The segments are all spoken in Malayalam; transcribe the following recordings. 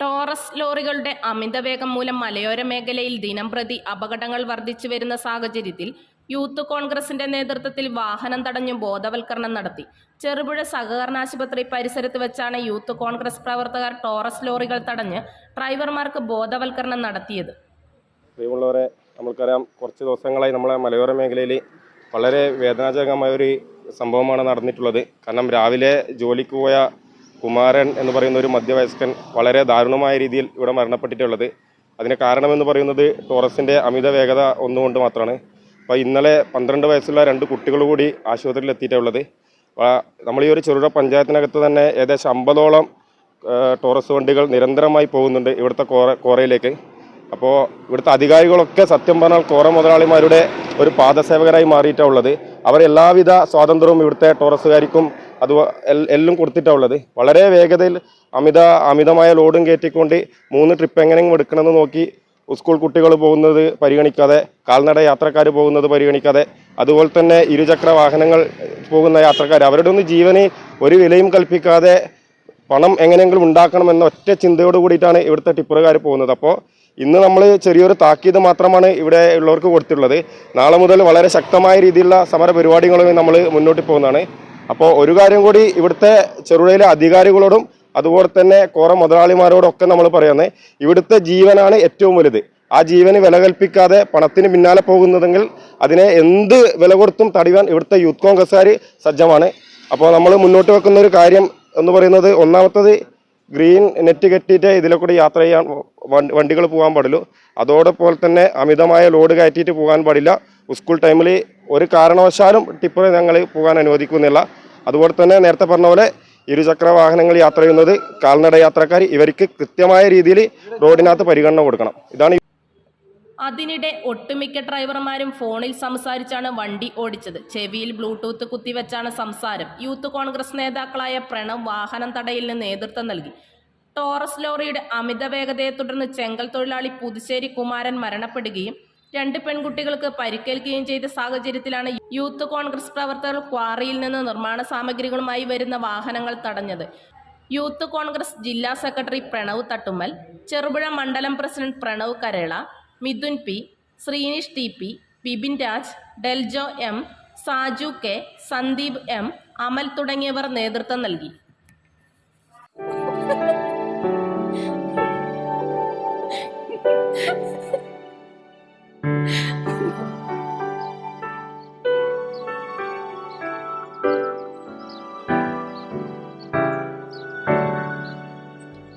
ടോറസ് ലോറികളുടെ അമിതവേഗം മൂലം മലയോര മേഖലയിൽ ദിനംപ്രതി അപകടങ്ങൾ വർദ്ധിച്ചു വരുന്ന സാഹചര്യത്തിൽ യൂത്ത് കോൺഗ്രസിന്റെ നേതൃത്വത്തിൽ വാഹനം തടഞ്ഞു ബോധവൽക്കരണം നടത്തി. ചെറുപുഴ സഹകരണ ആശുപത്രി പരിസരത്ത് വെച്ചാണ് യൂത്ത് കോൺഗ്രസ് പ്രവർത്തകർ ടോറസ് ലോറികൾ തടഞ്ഞ് ഡ്രൈവർമാർക്ക് ബോധവൽക്കരണം നടത്തിയത്. നമ്മൾക്കറിയാം കുറച്ച് ദിവസങ്ങളായി നമ്മളെ മലയോര മേഖലയിൽ വളരെ വേദനാജനകമായ ഒരു സംഭവമാണ് നടന്നിട്ടുള്ളത്. കാരണം രാവിലെ ജോലിക്ക് പോയ കുമാരൻ എന്ന് പറയുന്ന ഒരു മധ്യവയസ്കൻ വളരെ ദാരുണമായ രീതിയിൽ ഇവിടെ മരണപ്പെട്ടിട്ടുള്ളത്. അതിന് കാരണമെന്ന് പറയുന്നത് ടോറസിന്റെ അമിത വേഗത ഒന്നുകൊണ്ട് മാത്രമാണ്. അപ്പോൾ ഇന്നലെ പന്ത്രണ്ട് വയസ്സുള്ള രണ്ട് കുട്ടികൾ കൂടി ആശുപത്രിയിൽ എത്തിയിട്ടുള്ളത്. നമ്മൾ ഈ ഒരു ചെറുകിട പഞ്ചായത്തിനകത്ത് തന്നെ ഏകദേശം അമ്പതോളം ടോറസ് വണ്ടികൾ നിരന്തരമായി പോകുന്നുണ്ട് ഇവിടുത്തെ കോറ കോറയിലേക്ക്. അപ്പോൾ ഇവിടുത്തെ അധികാരികളൊക്കെ സത്യം പറഞ്ഞാൽ കോറ മുതലാളിമാരുടെ ഒരു പാദസേവകരായി മാറിയിട്ടാണ് ഉള്ളത്. അവർ എല്ലാവിധ സ്വാതന്ത്ര്യവും ഇവിടുത്തെ ടോറസുകാർക്കും അത് എല്ലാം കൊടുത്തിട്ടാണ് ഉള്ളത്. വളരെ വേഗതയിൽ അമിത അമിതമായ ലോഡും കയറ്റിക്കൊണ്ട് മൂന്ന് ട്രിപ്പ് എങ്ങനെയെങ്കിലും എടുക്കണമെന്ന് നോക്കി സ്കൂൾ കുട്ടികൾ പോകുന്നത് പരിഗണിക്കാതെ കാൽനട യാത്രക്കാർ പോകുന്നത് പരിഗണിക്കാതെ അതുപോലെ തന്നെ ഇരുചക്ര വാഹനങ്ങൾ പോകുന്ന യാത്രക്കാർ അവരുടെ ഒന്നും ജീവന് ഒരു വിലയും കൽപ്പിക്കാതെ പണം എങ്ങനെയെങ്കിലും ഉണ്ടാക്കണമെന്ന ഒറ്റ ചിന്തയോട് കൂടിയിട്ടാണ് ഇവിടുത്തെ ടിപ്പറുകാർ പോകുന്നത്. അപ്പോൾ ഇന്ന് നമ്മൾ ചെറിയൊരു താക്കീത് മാത്രമാണ് ഇവിടെ ഉള്ളവർക്ക് കൊടുത്തിട്ടുള്ളത്. നാളെ മുതൽ വളരെ ശക്തമായ രീതിയിലുള്ള സമര പരിപാടികളുമായി നമ്മൾ മുന്നോട്ട് പോകുന്നതാണ്. അപ്പോൾ ഒരു കാര്യം കൂടി ഇവിടുത്തെ ചെറുപുഴയിലെ അധികാരികളോടും അതുപോലെ തന്നെ കോറ മുതലാളിമാരോടൊക്കെ നമ്മൾ പറയുന്നത് ഇവിടുത്തെ ജീവനാണ് ഏറ്റവും വലുത്. ആ ജീവന് വില കൽപ്പിക്കാതെ പണത്തിന് പിന്നാലെ പോകുന്നതെങ്കിൽ അതിനെ എന്ത് വില കൊടുത്തും തടയുവാൻ ഇവിടുത്തെ യൂത്ത് കോൺഗ്രസ്സുകാർ സജ്ജമാണ്. അപ്പോൾ നമ്മൾ മുന്നോട്ട് വെക്കുന്ന ഒരു കാര്യം എന്ന് പറയുന്നത് ഒന്നാമത്തത് ഗ്രീൻ നെറ്റ് കെട്ടിയിട്ട് ഇതിലെ കൂടി യാത്ര ചെയ്യാൻ വണ്ടികൾ പോകാൻ പാടുള്ളൂ. അതോടൊപ്പം തന്നെ അമിതമായ ലോഡ് കയറ്റിയിട്ട് പോകാൻ പാടില്ല. സ്കൂൾ ടൈമിൽ ഒരു കാരണവശാലും ടിപ്പർ ഞങ്ങൾ പോകാൻ അനുവദിക്കുന്നില്ല. അതുപോലെ തന്നെ നേരത്തെ പറഞ്ഞ പോലെ ഇരുചക്ര വാഹനങ്ങൾ യാത്ര ചെയ്യുന്നത് കാൽനട യാത്രക്കാർ ഇവർക്ക് കൃത്യമായ രീതിയിൽ റോഡിനകത്ത് പരിഗണന കൊടുക്കണം. ഇതാണ് അതിനിടെ ഒട്ടുമിക്ക ഡ്രൈവർമാരും ഫോണിൽ സംസാരിച്ചാണ് വണ്ടി ഓടിച്ചത്. ചെവിയിൽ ബ്ലൂടൂത്ത് കുത്തിവെച്ചാണ് സംസാരം. യൂത്ത് കോൺഗ്രസ് നേതാക്കളായ പ്രണവ് വാഹനം തടയലിന് നേതൃത്വം നൽകി. ടോറസ് ലോറിയുടെ അമിത വേഗതയെ തുടർന്ന് ചെങ്കൽ തൊഴിലാളി പുതുശ്ശേരി കുമാരൻ മരണപ്പെടുകയും രണ്ട് പെൺകുട്ടികൾക്ക് പരിക്കേൽക്കുകയും ചെയ്ത സാഹചര്യത്തിലാണ് യൂത്ത് കോൺഗ്രസ് പ്രവർത്തകർ ക്വാറിയിൽ നിന്ന് നിർമ്മാണ സാമഗ്രികളുമായി വരുന്ന വാഹനങ്ങൾ തടഞ്ഞത്. യൂത്ത് കോൺഗ്രസ് ജില്ലാ സെക്രട്ടറി പ്രണവ് തട്ടുമ്മൽ ചെറുപുഴ മണ്ഡലം president Pranav Karela Mithun P Sreenish T P Bibin Raj Deljo M Saju K Sandeep M Amal തുടങ്ങിയവർ നേതൃത്വം നൽകി.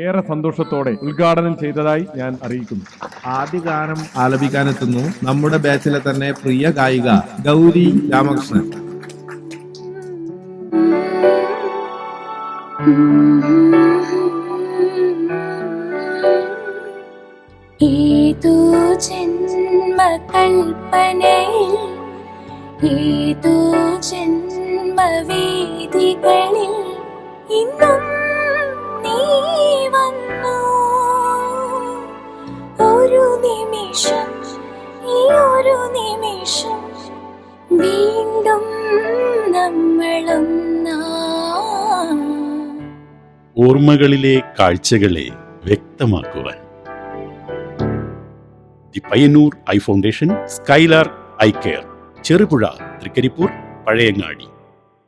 ഏറെ സന്തോഷത്തോടെ ഉദ്ഘാടനം ചെയ്തതായി ഞാൻ അറിയിക്കുന്നു. ആദ്യ ഗാനം ആലപിക്കാനെത്തുന്നു നമ്മുടെ ബാച്ചിലെ തന്നെ പ്രിയ ഗായിക ഗൗരി രാമകൃഷ്ണൻ. ഏതോ ജന്മകൽപ്പനയിൽ ഏതോ ജന്മവേദികളിൽ ഇന്നും ഓർമ്മകളിലെ കാഴ്ചകളെ വ്യക്തമാക്കുവാൻ. The Payyanur eye foundation skylar eye care Cherupuzha Thrikaripur Pazhayangadi.